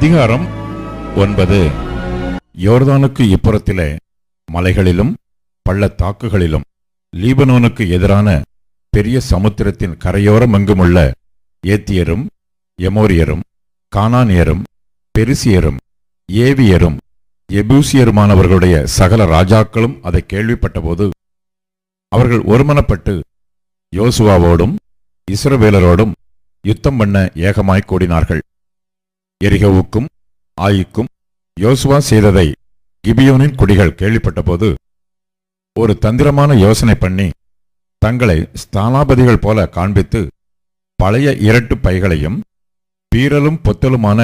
அதிகாரம் ஒன்பது. யோர்தானுக்கு இப்புறத்திலே மலைகளிலும் பள்ளத்தாக்குகளிலும் லீபனோனுக்கு எதிரான பெரிய சமுத்திரத்தின் கரையோரம் எங்குமுள்ள ஏத்தியரும் எமோரியரும் கானானியரும் பெருசியரும் ஏவியரும் எபூசியருமானவர்களுடைய சகல ராஜாக்களும் அதை கேள்விப்பட்டபோது அவர்கள் ஒருமனப்பட்டு யோசுவாவோடும் இஸ்ரவேலரோடும் யுத்தம் பண்ண ஏகமாய் கூடினார்கள். எரிகவுக்கும் ஆயிக்கும் யோசுவா செய்ததை கிபியோனின் குடிகள் கேள்விப்பட்டபோது ஒரு தந்திரமான யோசனை பண்ணி தங்களை ஸ்தானாபதிகள் போல காண்பித்து பழைய இரட்டு பைகளையும் பீரலும் பொத்தலுமான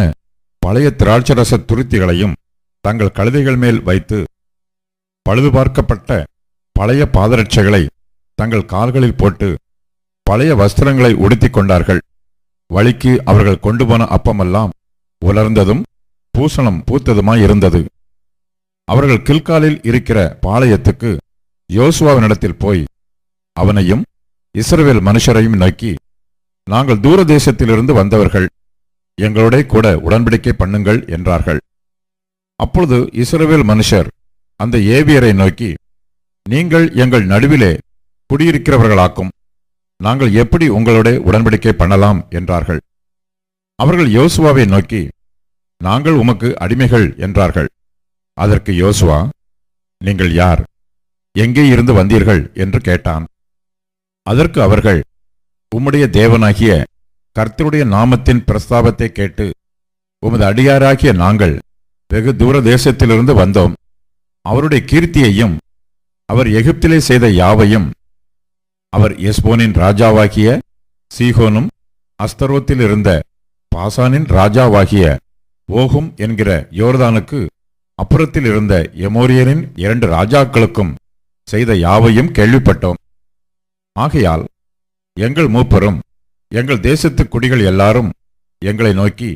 பழைய திராட்சரச துருத்திகளையும் தங்கள் கழுதைகள் மேல் வைத்து பழுது பார்க்கப்பட்ட பழைய பாதரட்சைகளை தங்கள் கால்களில் போட்டு பழைய வஸ்திரங்களை உடுத்திக் கொண்டார்கள். வழிக்கு அவர்கள் கொண்டு போன அப்பமெல்லாம் உலர்ந்ததும் பூசணம் பூத்ததுமாய் இருந்தது. அவர்கள் கில்காலில் இருக்கிற பாளையத்துக்கு யோசுவாவினிடத்தில் போய் அவனையும் இஸ்ரவேல் மனுஷரையும் நோக்கி நாங்கள் தூர தேசத்திலிருந்து வந்தவர்கள் எங்களோட கூட உடன்படிக்கை பண்ணுங்கள் என்றார்கள். அப்பொழுது இஸ்ரவேல் மனுஷர் அந்த ஏவியரை நோக்கி நீங்கள் எங்கள் நடுவிலே குடியிருக்கிறவர்களாக்கும் நாங்கள் எப்படி உங்களோட உடன்படிக்கை பண்ணலாம் என்றார்கள். அவர்கள் யோசுவாவை நோக்கி நாங்கள் உமக்கு அடிமைகள் என்றார்கள். அதற்கு யோசுவா நீங்கள் யார்? எங்கே இருந்து வந்தீர்கள்? என்று கேட்டான். அதற்கு அவர்கள் உம்முடைய தேவனாகிய கர்த்தருடைய நாமத்தின் பிரஸ்தாபத்தை கேட்டு உமது அடியாராகிய நாங்கள் வெகு தூர தேசத்திலிருந்து வந்தோம். அவருடைய கீர்த்தியையும் அவர் எகிப்திலே செய்த யாவையும் அவர் எஸ்போனின் ராஜாவாகிய சீகோனும் அஸ்தரோத்தில் இருந்த பாசானின் ராஜாவாகிய ஓகும் என்கிற யோர்தானுக்கு அப்புறத்தில் இருந்த எமோரியரின் இரண்டு ராஜாக்களுக்கும் செய்த யாவையும் கேள்விப்பட்டோம். ஆகையால் எங்கள் மூப்பரும் எங்கள் தேசத்து குடிகள் எல்லாரும் எங்களை நோக்கி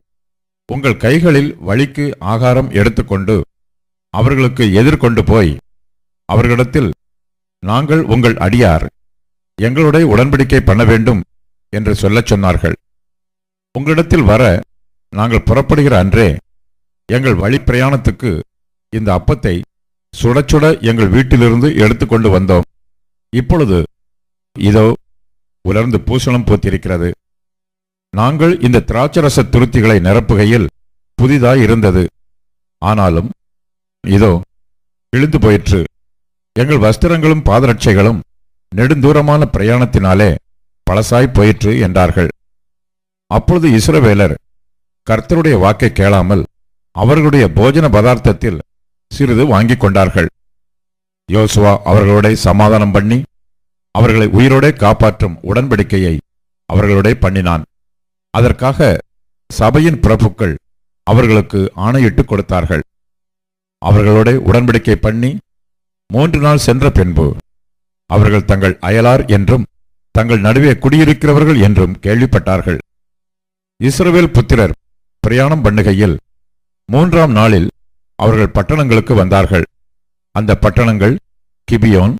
உங்கள் கைகளில் வழிக்கு ஆகாரம் எடுத்துக்கொண்டு அவர்களுக்கு எதிர்கொண்டு போய் அவர்களிடத்தில் நாங்கள் உங்கள் அடியார் எங்களுடைய உடன்படிக்கை பண்ண வேண்டும் என்று சொல்லச் சொன்னார்கள். உங்களிடத்தில் வர நாங்கள் புறப்படுகிற அன்றே எங்கள் வழிப்பிரயாணத்துக்கு இந்த அப்பத்தை சுட சுட எங்கள் வீட்டிலிருந்து எடுத்துக்கொண்டு வந்தோம். இப்பொழுது இதோ உலர்ந்து பூசணம் பூத்திருக்கிறது. நாங்கள் இந்த திராட்சரச துருத்திகளை நிரப்புகையில் புதிதாய் இருந்தது ஆனாலும் இதோ இழுந்து போயிற்று. எங்கள் வஸ்திரங்களும் பாதரட்சைகளும் நெடுந்தூரமான பிரயாணத்தினாலே பழசாய் போயிற்று என்றார்கள். அப்பொழுது இஸ்ரவேலர் கர்த்தருடைய வாக்கை கேளாமல் அவர்களுடைய போஜன பதார்த்தத்தில் சிறிது வாங்கிக் கொண்டார்கள். யோசுவா அவர்களோட சமாதானம் பண்ணி அவர்களை உயிரோட காப்பாற்றும் உடன்படிக்கையை அவர்களோட பண்ணினான். அதற்காக சபையின் பிரபுக்கள் அவர்களுக்கு ஆணையிட்டு கொடுத்தார்கள். அவர்களோட உடன்படிக்கை பண்ணி மூன்று நாள் சென்ற பின்பு அவர்கள் தங்கள் அயலார் என்றும் தங்கள் நடுவே குடியிருக்கிறவர்கள் என்றும் கேள்விப்பட்டார்கள். இஸ்ரவேல் புத்திரர் பிரயாணம் பண்ணுகையில் மூன்றாம் நாளில் அவர்கள் பட்டணங்களுக்கு வந்தார்கள். அந்த பட்டணங்கள் Gibeon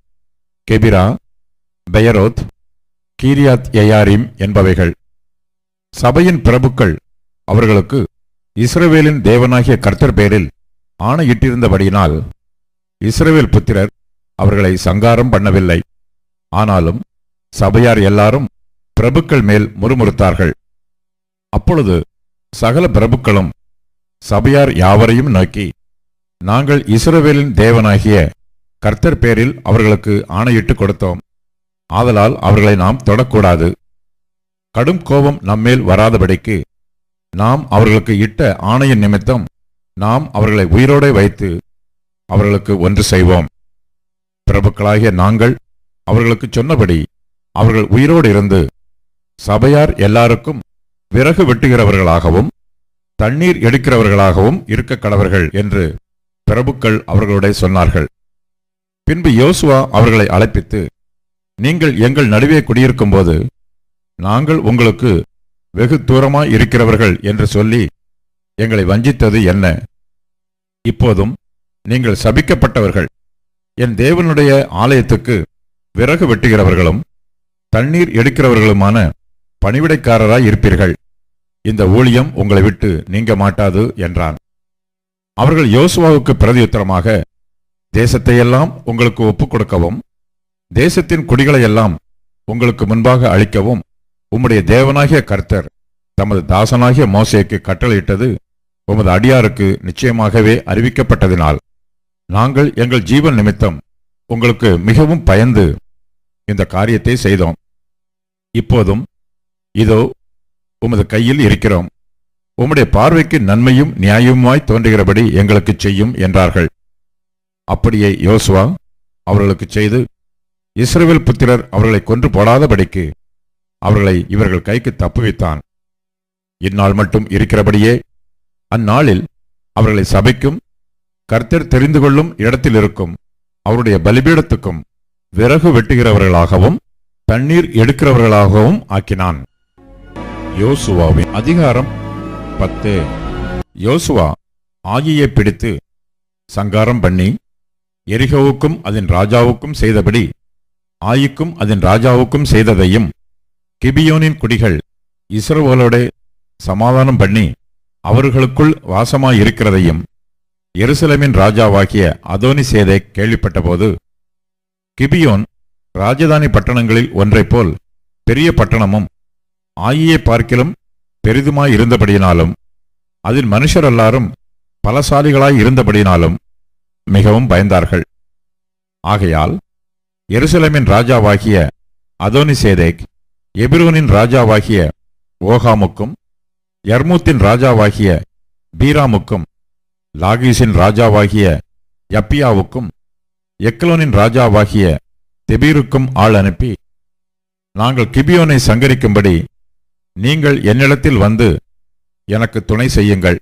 Kephirah Beeroth Kiriath Jearim என்பவைகள். சபையின் பிரபுக்கள் அவர்களுக்கு இஸ்ரவேலின் தேவனாகிய கர்த்தர் பேரில் ஆணையிட்டிருந்தபடியினால் இஸ்ரவேல் புத்திரர் அவர்களை சங்காரம் பண்ணவில்லை. ஆனாலும் சபையார் எல்லாரும் பிரபுக்கள் மேல் முறுமுறுத்தார்கள். அப்பொழுது சகல பிரபுக்களும் சபையார் யாவரையும் நோக்கி நாங்கள் இஸ்ரவேலின் தேவனாகிய கர்த்தர் பேரில் அவர்களுக்கு ஆணையிட்டு கொடுத்தோம். ஆதலால் அவர்களை நாம் தொடக்கூடாது. கடும் கோபம் நம்மேல் வராதபடிக்கு நாம் அவர்களுக்கு இட்ட ஆணையின் நிமித்தம் நாம் அவர்களை உயிரோடு வைத்து அவர்களுக்கு ஒன்று செய்வோம். பிரபுக்களாகிய நாங்கள் அவர்களுக்கு சொன்னபடி அவர்கள் உயிரோடு இருந்து சபையார் எல்லாருக்கும் விறகு வெட்டுகிறவர்களாகவும் தண்ணீர் எடுக்கிறவர்களாகவும் இருக்க கடவர்கள் என்று பிரபுக்கள் அவர்களுடைய சொன்னார்கள். பின்பு யோசுவா அவர்களை அழைப்பித்து நீங்கள் எங்கள் நடுவே குடியிருக்கும்போது நாங்கள் உங்களுக்கு வெகு தூரமாய் இருக்கிறவர்கள் என்று சொல்லி எங்களை வஞ்சித்தது என்ன? இப்போதும் நீங்கள் சபிக்கப்பட்டவர்கள். என் தேவனுடைய ஆலயத்துக்கு விறகு வெட்டுகிறவர்களும் தண்ணீர் எடுக்கிறவர்களுமான பணிவிடைக்காரராய் இருப்பீர்கள். இந்த ஊழியம் உங்களை விட்டு நீங்க மாட்டாது என்றான். அவர்கள் யோசுவாவுக்கு பிரதியுத்தரமாக தேசத்தையெல்லாம் உங்களுக்கு ஒப்புக் கொடுக்கவும் தேசத்தின் குடிகளையெல்லாம் உங்களுக்கு முன்பாக அளிக்கவும் உம்முடைய தேவனாகிய கர்த்தர் தமது தாசனாகிய மோசேக்கு கட்டளையிட்டது உமது அடியாருக்கு நிச்சயமாகவே அறிவிக்கப்பட்டதினால். நாங்கள் எங்கள் ஜீவன் நிமித்தம் உங்களுக்கு மிகவும் பயந்து இந்த காரியத்தை செய்தோம். இப்போதும் இதோ உமது கையில் இருக்கிறோம். உம்முடைய பார்வைக்கு நன்மையும் நியாயமுமாய் தோன்றுகிறபடி எங்களுக்கு செய்யும் என்றார்கள். அப்படியே யோசுவா அவர்களுக்கு செய்து இஸ்ரவேல் புத்திரர் அவர்களை கொன்று போடாதபடிக்கு அவர்களை இவர்கள் கைக்கு தப்புவித்தான். இந்நாள் மட்டும் இருக்கிறபடியே அந்நாளில் அவர்களை சபைக்கும் கர்த்தர் தெரிந்து கொள்ளும் இடத்தில் இருக்கும் அவருடைய பலிபீடத்துக்கும் விறகு வெட்டுகிறவர்களாகவும் தண்ணீர் எடுக்கிறவர்களாகவும் ஆக்கினான். யோசுவாவின் அதிகாரம் பத்து. யோசுவா ஆகியை பிடித்து சங்காரம் பண்ணி எரிகோவுக்கும் அதன் ராஜாவுக்கும் செய்தபடி ஆயிக்கும் அதன் ராஜாவுக்கும் செய்ததையும் கிபியோனின் குடிகள் இஸ்ரவேலோட சமாதானம் பண்ணி அவர்களுக்குள் வாசமாயிருக்கிறதையும் எருசலமின் ராஜாவாகிய அதோனி சேதை கேள்விப்பட்டபோது கிபியோன் ராஜதானி பட்டணங்களில் ஒன்றைப் போல் பெரிய பட்டணமும் ஆயியை பார்க்கிலும் பெரிதுமாய் இருந்தபடியினாலும் அதில் மனுஷர் எல்லாரும் பலசாலிகளாய் இருந்தபடியினாலும் மிகவும் பயந்தார்கள். ஆகையால் எருசலேமின் ராஜாவாகிய அதோனி சேதேக் எபிரோனின் ராஜாவாகிய ஓகாமுக்கும் யர்மூத்தின் ராஜாவாகிய பீராமுக்கும் லாகீஸின் ராஜாவாகிய யப்பியாவுக்கும் எக்லோனின் ராஜாவாகிய தெபீருக்கும் ஆள் அனுப்பி நாங்கள் கிபியோனை சங்கரிக்கும்படி நீங்கள் என்னிடத்தில் வந்து எனக்கு துணை செய்யுங்கள்.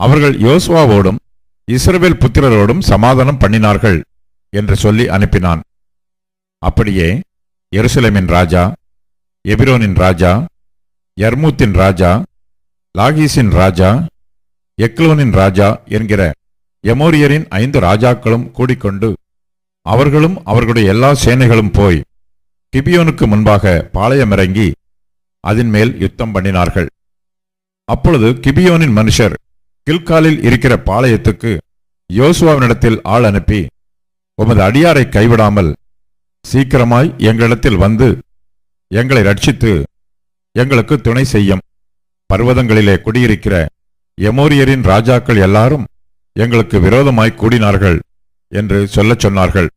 அவர்கள் யோசுவாவோடும் இஸ்ரவேல் புத்திரரோடும் சமாதானம் பண்ணினார்கள் என்று சொல்லி அனுப்பினான். அப்படியே எருசலேமின் ராஜா எபிரோனின் ராஜா யர்மூத்தின் ராஜா லாகீஸின் ராஜா எக்லோனின் ராஜா என்கிற எமோரியரின் ஐந்து ராஜாக்களும் கூடிக்கொண்டு அவர்களும் அவர்களுடைய எல்லா சேனைகளும் போய் கிபியோனுக்கு முன்பாக பாளையமிறங்கி அதன் மேல் யுத்தம் பண்ணினார்கள். அப்பொழுது கிபியோனின் மனுஷர் கில்காலில் இருக்கிற பாளையத்துக்கு யோசுவாவினிடத்தில் ஆள் அனுப்பி உமது அடியாரை கைவிடாமல் சீக்கிரமாய் எங்களிடத்தில் வந்து எங்களை ரட்சித்து எங்களுக்கு துணை செய்யும் பர்வதங்களிலே குடியிருக்கிற எமோரியரின் ராஜாக்கள் எல்லாரும் எங்களுக்கு விரோதமாய் கூடினார்கள் என்று சொல்லச் சொன்னார்கள்.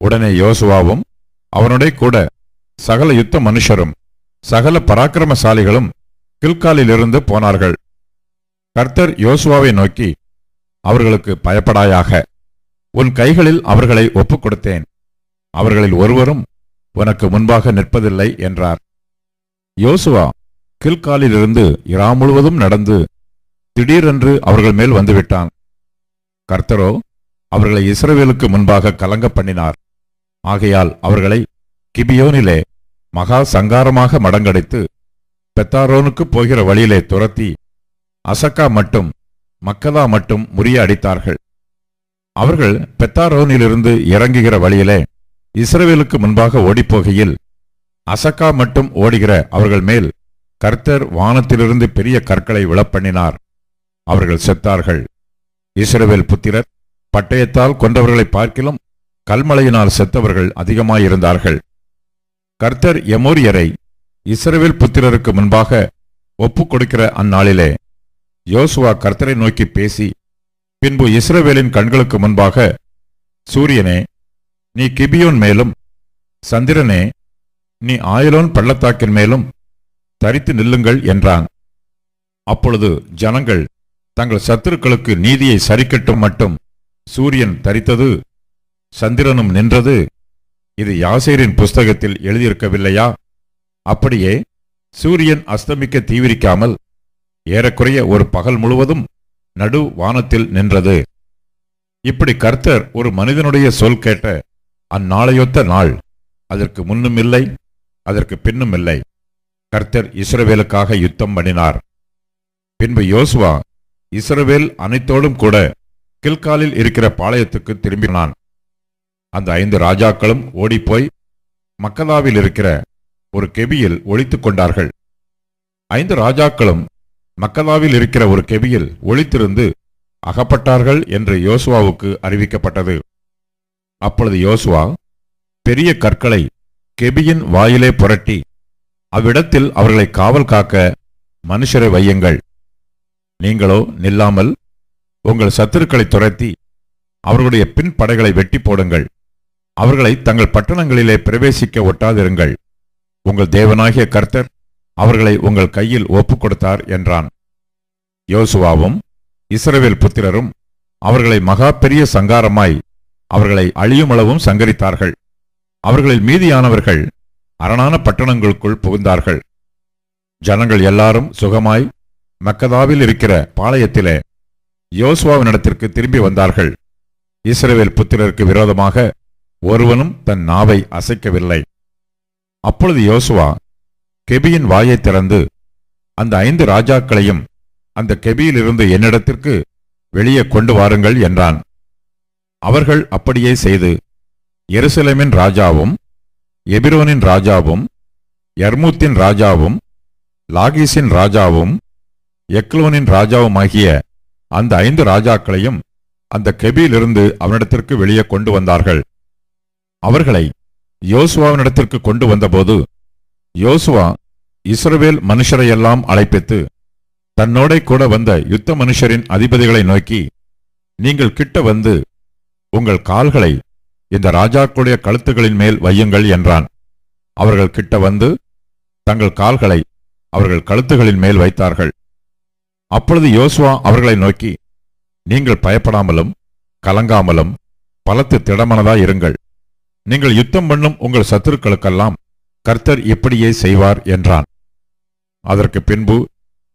உடனே யோசுவாவும் அவனுடைய கூட சகல யுத்த மனுஷரும் சகல பராக்கிரமசாலிகளும் கில்காலிலிருந்து போனார்கள். கர்த்தர் யோசுவாவை நோக்கி அவர்களுக்கு பயப்படாயாக உன் கைகளில் அவர்களை ஒப்புக் கொடுத்தேன் அவர்களில் ஒருவரும் உனக்கு முன்பாக நிற்பதில்லை என்றார். யோசுவா கில்காலிலிருந்து இரா முழுவதும் நடந்து திடீரென்று அவர்கள் மேல் வந்துவிட்டான். கர்த்தரோ அவர்களை இஸ்ரவேலுக்கு முன்பாக கலங்க பண்ணினார். ஆகையால் அவர்களை கிபியோனிலே மகா சங்காரமாக மடங்கடைத்து பெத்தாரோனுக்கு போகிற வழியிலே துரத்தி அசக்கா மட்டும் மக்கதா மட்டும் முறிய அடித்தார்கள். அவர்கள் பெத்தாரோனிலிருந்து இறங்குகிற வழியிலே இஸ்ரவேலுக்கு முன்பாக ஓடிப்போகையில் அசக்கா மட்டும் ஓடுகிற அவர்கள் மேல் கர்த்தர் வானத்திலிருந்து பெரிய கற்களை விழப்பண்ணினார். அவர்கள் செத்தார்கள். இஸ்ரவேல் புத்திரர் பட்டயத்தால் கொன்றவர்களை பார்க்கிலும் கல்மலையினால் செத்தவர்கள் அதிகமாயிருந்தார்கள். கர்த்தர் எமோரியரை இஸ்ரவேல் புத்திரருக்கு முன்பாக ஒப்புக் கொடுக்கிற அந்நாளிலே யோசுவா கர்த்தரை நோக்கி பேசி பின்பு இஸ்ரவேலின் கண்களுக்கு முன்பாக சூரியனே நீ கிபியோன் மேலும் சந்திரனே நீ ஆயலோன் பள்ளத்தாக்கின் மேலும் தரித்து நில்லுங்கள் என்றான். அப்பொழுது ஜனங்கள் தங்கள் சத்துருக்களுக்கு நீதியை சரிக்கட்டும் மட்டும் சூரியன் தரித்தது சந்திரனும் நின்றது இது யாசேரின் புஸ்தகத்தில் எழுதியிருக்கவில்லையா? அப்படியே சூரியன் அஸ்தமிக்க தீவிரிக்காமல் ஏறக்குறைய ஒரு பகல் முழுவதும் நடு வானத்தில் நின்றது. இப்படி கர்த்தர் ஒரு மனிதனுடைய சொல் கேட்ட அந்நாளையொத்த நாள் அதற்கு முன்னும் இல்லை அதற்கு பின்னும் இல்லை. கர்த்தர் இஸ்ரவேலுக்காக யுத்தம் பண்ணினார். பின்பு யோசுவா இஸ்ரவேல் அனைத்தோடும் கூட கில்காலில் இருக்கிற பாளையத்துக்கு திரும்பினான். அந்த ஐந்து ராஜாக்களும் ஓடிப்போய் மக்கதாவில் இருக்கிற ஒரு கெபியில் ஒழித்துக் கொண்டார்கள். ஐந்து ராஜாக்களும் மக்கதாவில் இருக்கிற ஒரு கெபியில் ஒளித்திருந்து அகப்பட்டார்கள் என்று யோசுவாவுக்கு அறிவிக்கப்பட்டது. அப்பொழுது யோசுவா பெரிய கற்களை கெபியின் வாயிலே புரட்டி அவ்விடத்தில் அவர்களை காவல் காக்க மனுஷரை வையுங்கள். நீங்களோ நில்லாமல் உங்கள் சத்துருக்களை துரத்தி அவர்களுடைய பின்படைகளை வெட்டி போடுங்கள். அவர்களை தங்கள் பட்டணங்களிலே பிரவேசிக்க ஒட்டாதிருங்கள். உங்கள் தேவனாகிய கர்த்தர் அவர்களை உங்கள் கையில் ஒப்புக் கொடுத்தார் என்றான். யோசுவாவும் இஸ்ரவேல் புத்திரரும் அவர்களை மகா பெரிய சங்காரமாய் அவர்களை அழியுமளவும் சங்கரித்தார்கள். அவர்களில் மீதியானவர்கள் அரணான பட்டணங்களுக்குள் புகுந்தார்கள். ஜனங்கள் எல்லாரும் சுகமாய் மக்கதாவில் இருக்கிற பாளையத்திலே யோசுவாவினிடத்திற்கு திரும்பி வந்தார்கள். இஸ்ரவேல் புத்திரருக்கு விரோதமாக ஒருவனும் தன் நாவை அசைக்கவில்லை. அப்பொழுது யோசுவா கெபியின் வாயை திறந்து அந்த ஐந்து ராஜாக்களையும் அந்த கெபியிலிருந்து என்னிடத்திற்கு வெளியே கொண்டு வாருங்கள் என்றான். அவர்கள் அப்படியே செய்து எருசலேமின் ராஜாவும் எபிரோனின் ராஜாவும் யர்மூத்தின் ராஜாவும் லாகிஸின் ராஜாவும் எக்லோனின் ராஜாவுமாகிய அந்த ஐந்து ராஜாக்களையும் அந்த கெபியிலிருந்து அவனிடத்திற்கு வெளியே கொண்டு வந்தார்கள். அவர்களை யோசுவாவினிடத்திற்கு கொண்டு வந்தபோது யோசுவா இஸ்ரவேல் மனுஷரையெல்லாம் அழைப்பித்து தன்னோடே கூட வந்த யுத்த மனுஷரின் அதிபதிகளை நோக்கி நீங்கள் கிட்ட வந்து உங்கள் கால்களை இந்த ராஜாக்களுடைய கழுத்துகளின் மேல் வையுங்கள் என்றான். அவர்கள் கிட்ட வந்து தங்கள் கால்களை அவர்கள் கழுத்துகளின் மேல் வைத்தார்கள். அப்பொழுது யோசுவா அவர்களை நோக்கி நீங்கள் பயப்படாமலும் கலங்காமலும் பலத்து திடமனதாய் இருங்கள். நீங்கள் யுத்தம் பண்ணும் உங்கள் சத்துருக்களுக்கெல்லாம் கர்த்தர் இப்படியே செய்வார் என்றான். அதற்கு பின்பு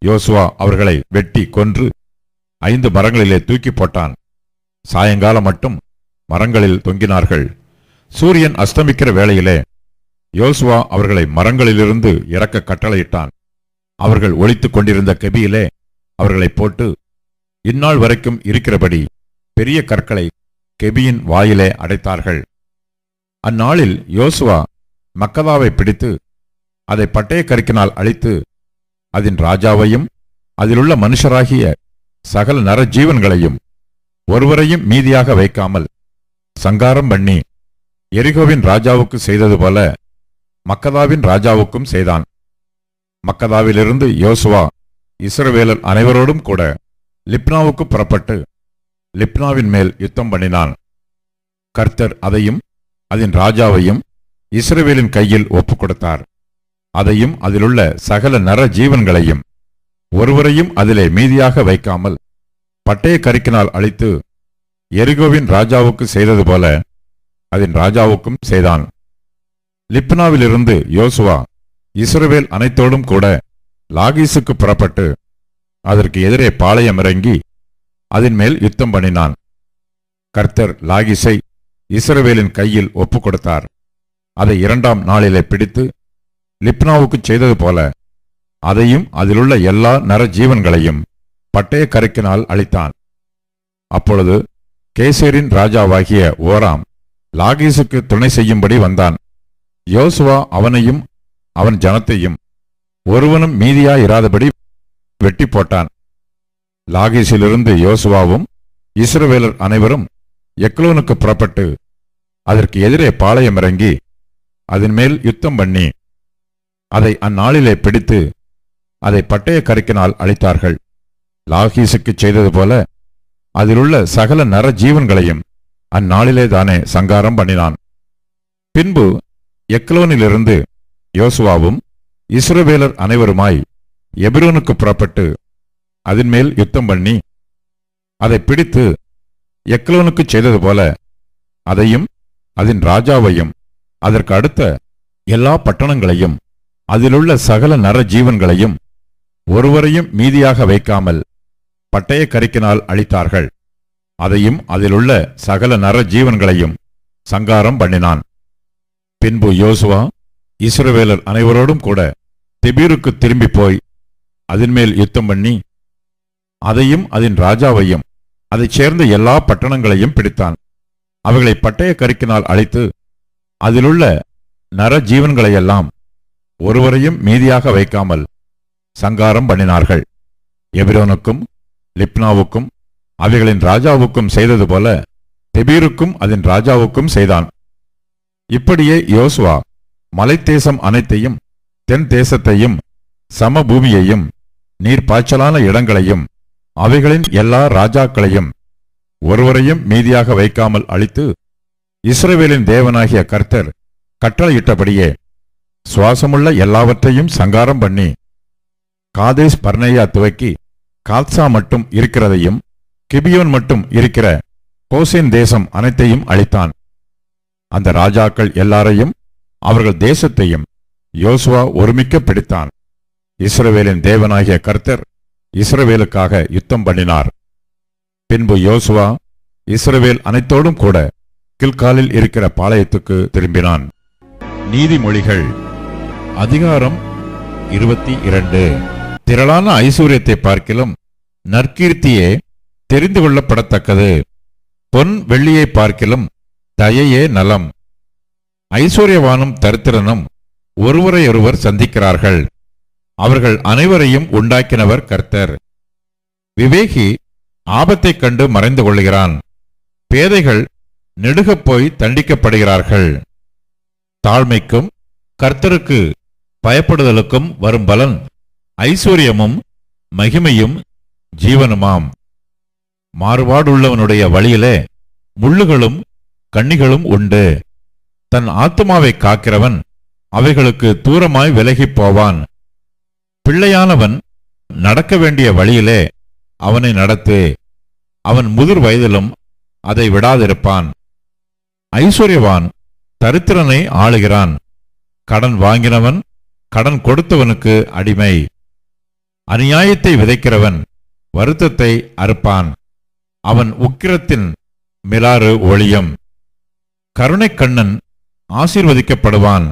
யோசுவா அவர்களை வெட்டி கொன்று ஐந்து மரங்களிலே தூக்கி போட்டான். சாயங்காலம் மட்டும் மரங்களில் தொங்கினார்கள். சூரியன் அஸ்தமிக்கிற வேளையிலே யோசுவா அவர்களை மரங்களிலிருந்து இறக்க கட்டளையிட்டான். அவர்கள் ஒளித்துக் கொண்டிருந்த கெபியிலே அவர்களை போட்டு இந்நாள் வரைக்கும் இருக்கிறபடி பெரிய கற்களை கெபியின் வாயிலே அடைத்தார்கள். அந்நாளில் யோசுவா மக்கதாவை பிடித்து அதை பட்டய கருக்கினால் அழித்து அதன் ராஜாவையும் அதிலுள்ள மனுஷராகிய சகல நரஜீவன்களையும் ஒருவரையும் மீதியாக வைக்காமல் சங்காரம் பண்ணி எரிகோவின் ராஜாவுக்கு செய்தது போல மக்கதாவின் ராஜாவுக்கும் செய்தான். மக்கதாவிலிருந்து யோசுவா இஸ்ரவேலர் அனைவரோடும் கூட லிப்னாவுக்கு புறப்பட்டு லிப்னாவின் மேல் யுத்தம் பண்ணினான். கர்த்தர் அதையும் அதன் ராஜாவையும் இஸ்ரவேலின் கையில் ஒப்புக் கொடுத்தார் அதையும் அதிலுள்ள சகல நர ஜீவன்களையும் ஒருவரையும் அதிலே மீதியாக வைக்காமல் பட்டய கருக்கினால் அழித்து எரிகோவின் ராஜாவுக்கு செய்தது போல அதன் ராஜாவுக்கும் செய்தான். லிப்னாவிலிருந்து யோசுவா இஸ்ரவேல் அனைத்தோடும் கூட லாகீசுக்கு புறப்பட்டு அதற்கு எதிரே பாளையம் இறங்கி அதன் மேல் யுத்தம் பண்ணினான். கர்த்தர் லாகிஸை இஸ்ரவேலின் கையில் ஒப்புக் கொடுத்தார் அதை இரண்டாம் நாளிலே பிடித்து லிப்னாவுக்கு செய்தது போல அதையும் அதிலுள்ள எல்லா நரஜீவன்களையும் பட்டய கருக்கினால் அழித்தான். அப்பொழுது கேசேரின் ராஜாவாகிய ஓராம் லாகீசுக்கு துணை செய்யும்படி வந்தான். யோசுவா அவனையும் அவன் ஜனத்தையும் ஒருவனும் மீதியாயிராதபடி வெட்டி போட்டான். லாகீசிலிருந்து யோசுவாவும் இஸ்ரவேலர் அனைவரும் எக்லோனுக்கு புறப்பட்டு அதற்கு எதிரே பாளையம் இறங்கி அதன் மேல் யுத்தம் பண்ணி அதை அந்நாளிலே பிடித்து அதை பட்டய கருக்கினால் அழித்தார்கள். லாகீசுக்குச் செய்தது போல அதிலுள்ள சகல நர ஜீவன்களையும் அந்நாளிலே தானே சங்காரம் பண்ணினான். பின்பு எக்லோனிலிருந்து யோசுவாவும் இஸ்ரவேலர் அனைவருமாய் எபிரோனுக்கு புறப்பட்டு அதன்மேல் யுத்தம் பண்ணி அதை பிடித்து எக்லோனுக்குச் செய்தது போல அதையும் அதன் ராஜாவையும் அதற்கு அடுத்த எல்லா பட்டணங்களையும் அதிலுள்ள சகல நர ஜீவன்களையும் ஒருவரையும் மீதியாக வைக்காமல் பட்டய கரிக்கினால் அழித்தார்கள். அதையும் அதிலுள்ள சகல நர ஜீவன்களையும் சங்காரம் பண்ணினான். பின்பு யோசுவா இஸ்ரவேலர் அனைவரோடும் கூட திபீருக்கு திரும்பி போய் அதன்மேல் யுத்தம் பண்ணி அதையும் அதன் ராஜாவையும் அதைச் சேர்ந்த எல்லா பட்டணங்களையும் பிடித்தான். அவைகளை பட்டய கருக்கினால் அழைத்து அதிலுள்ள நர ஜீவன்களையெல்லாம் ஒருவரையும் மீதியாக வைக்காமல் சங்காரம் பண்ணினார்கள். எபிரோனுக்கும் லிப்னாவுக்கும் அவைகளின் ராஜாவுக்கும் செய்தது போல தெபீருக்கும் அதன் ராஜாவுக்கும் செய்தான். இப்படியே யோசுவா மலைத்தேசம் அனைத்தையும் தென் தேசத்தையும் சமபூமியையும் நீர்ப்பாய்ச்சலான இடங்களையும் அவைகளின் எல்லா ராஜாக்களையும் ஒருவரையும் மீதியாக வைக்காமல் அழித்து இஸ்ரவேலின் தேவனாகிய கர்த்தர் கட்டளையிட்டபடியே சுவாசமுள்ள எல்லாவற்றையும் சங்காரம் பண்ணி காதேஸ் பர்னேயா துவக்கி கால்சா மட்டும் இருக்கிறதையும் கிபியோன் மட்டும் இருக்கிற கோசேன் தேசம் அனைத்தையும் அழித்தான். அந்த ராஜாக்கள் எல்லாரையும் அவர்கள் தேசத்தையும் யோசுவா ஒருமிக்க பிடித்தான். இஸ்ரவேலின் தேவனாகிய கர்த்தர் இஸ்ரவேலுக்காக யுத்தம் பண்ணினார். பின்பு யோசுவா இஸ்ரவேல் அனைத்தோடும் கூட கில்காலில் இருக்கிற பாளையத்துக்கு திரும்பினான். நீதிமொழிகள் அதிகாரம் இருபத்தி இரண்டு. திரளான ஐஸ்வர்யத்தை பார்க்கிலும் நற்கீர்த்தியே தெரிந்து கொள்ளப்படத்தக்கது. பொன் வெள்ளியை பார்க்கிலும் தயையே நலம். ஐஸ்வர்யவானும் தரித்திரனும் ஒருவரையொருவர் சந்திக்கிறார்கள். அவர்கள் அனைவரையும் உண்டாக்கினவர் கர்த்தர். விவேகி ஆபத்தைக் கண்டு மறைந்து கொள்கிறான் பேதைகள் நெடுகப் போய் தண்டிக்கப்படுகிறார்கள். தாழ்மைக்கும் கர்த்தருக்கு பயப்படுதலுக்கும் வரும் பலன் ஐஸ்வர்யமும் மகிமையும் ஜீவனுமாம். மாறுபாடுள்ளவனுடைய வழியிலே முள்ளுகளும் கண்ணிகளும் உண்டு. தன் ஆத்துமாவை காக்கிறவன் அவைகளுக்கு தூரமாய் விலகிப் போவான். பிள்ளையானவன் நடக்க வேண்டிய வழியிலே அவனை நடத்து அவன் முதிர் வயதிலும் அதை விடாதிருப்பான். ஐஸ்வர்யவான் தரித்திரனை ஆளுகிறான். கடன் வாங்கினவன் கடன் கொடுத்தவனுக்கு அடிமை. அநியாயத்தை விதைக்கிறவன் வருத்தத்தை அறுப்பான். அவன் உக்கிரத்தின் மிலாறு ஒளியும். கருணைக்கண்ணன் ஆசீர்வதிக்கப்படுவான்.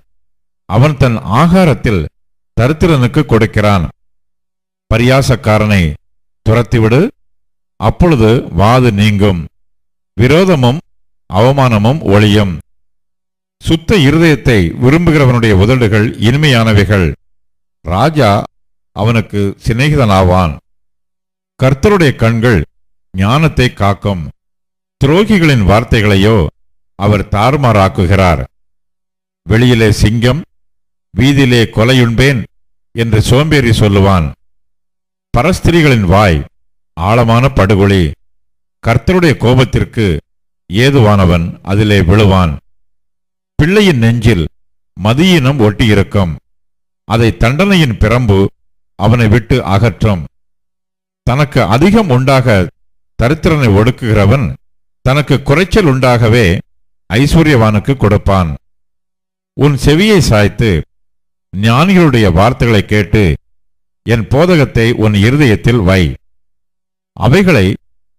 அவன் தன் ஆகாரத்தில் தரித்திரனுக்கு கொடுக்கிறான். பரியாசக்காரனை துரத்திவிடு. அப்பொழுது வாது நீங்கும். விரோதமும் அவமானமும் ஒளியும் சுத்த இருதயத்தை விரும்புகிறவனுடைய உதடுகள் இனிமையானவைகள். ராஜா அவனுக்கு சிநேகிதனாவான். கர்த்தருடைய கண்கள் ஞானத்தை காக்கும். துரோகிகளின் வார்த்தைகளையோ அவர் தாறுமாறாக்குகிறார். வெளியிலே சிங்கம் வீதியிலே கொலையுண்பேன் என்று சோம்பேறி சொல்லுவான். பரஸ்திரிகளின் வாய் ஆழமான படுகொலி கர்த்தருடைய கோபத்திற்கு ஏதுவானவன் அதிலே விழுவான். பிள்ளையின் நெஞ்சில் மதியினம் ஒட்டியிருக்கும். அதை தண்டனையின் பிரம்பு அவனை விட்டு அகற்றும். தனக்கு அதிகம் உண்டாக தரித்திரனை ஒடுக்குகிறவன் தனக்கு குறைச்சல் உண்டாகவே ஐஸ்வர்யவானுக்கு கொடுப்பான். உன் செவியை சாய்த்து ஞானிகளுடைய வார்த்தைகளை கேட்டு என் போதகத்தை உன் இருதயத்தில் வை. அவைகளை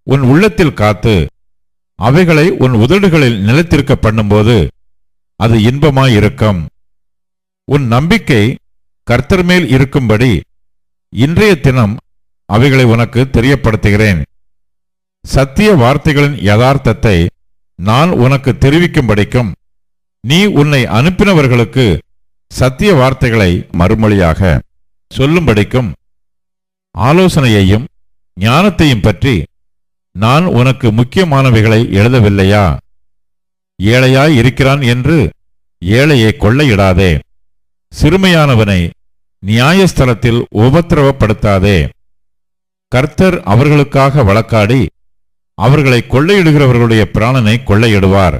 உன் உள்ளத்தில் காத்து அவைகளை உன் உதடுகளில் நிலைத்திருக்க பண்ணும்போது அது இன்பமாயிருக்கும் உன் நம்பிக்கை கர்த்தர் மேல் இருக்கும்படி இன்றைய தினம் அவைகளை உனக்கு தெரியப்படுத்துகிறேன். சத்திய வார்த்தைகளின் யதார்த்தத்தை நான் உனக்கு தெரிவிக்கும்படிக்கும் நீ உன்னை அனுப்பினவர்களுக்கு சத்திய வார்த்தைகளை மறுமொழியாக சொல்லும்படிக்கும் ஆலோசனையையும் ஞானத்தையும் பற்றி நான் உனக்கு முக்கியமானவைகளை எழுதவில்லையா? ஏழையாய் இருக்கிறான் என்று ஏழையை கொள்ளையிடாதே. சிறுமையானவனை நியாயஸ்தலத்தில் உபத்திரவப்படுத்தாதே. கர்த்தர் அவர்களுக்காக வழக்காடி அவர்களை கொள்ளையிடுகிறவர்களுடைய பிராணனை கொள்ளையிடுவார்.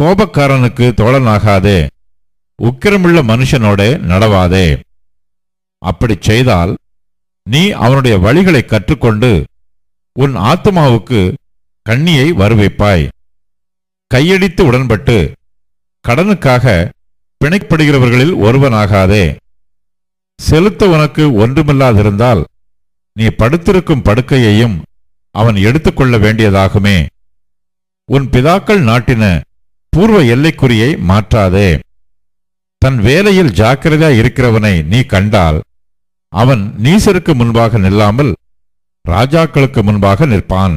கோபக்காரனுக்கு தோழனாகாதே. உக்கிரமுள்ள மனுஷனோடே நடவாதே. அப்படிச் செய்தால் நீ அவனுடைய வழிகளை கற்றுக்கொண்டு உன் ஆத்மாவுக்கு கண்ணியை வருவிப்பாய். கையடித்து உடன்பட்டு கடனுக்காக பிணைப்படுகிறவர்களில் ஒருவனாகாதே. செலுத்த உனக்கு ஒன்றுமில்லாதிருந்தால் நீ படுத்திருக்கும் படுக்கையையும் அவன் எடுத்துக்கொள்ள வேண்டியதாகுமே. உன் பிதாக்கள் நாட்டின பூர்வ எல்லைக்குறியை மாற்றாதே. தன் வேலையில் ஜாக்கிரதையா இருக்கிறவனை நீ கண்டால் அவன் நீசருக்கு முன்பாக நில்லாமல் ராஜாக்களுக்கு முன்பாக நிற்பான்.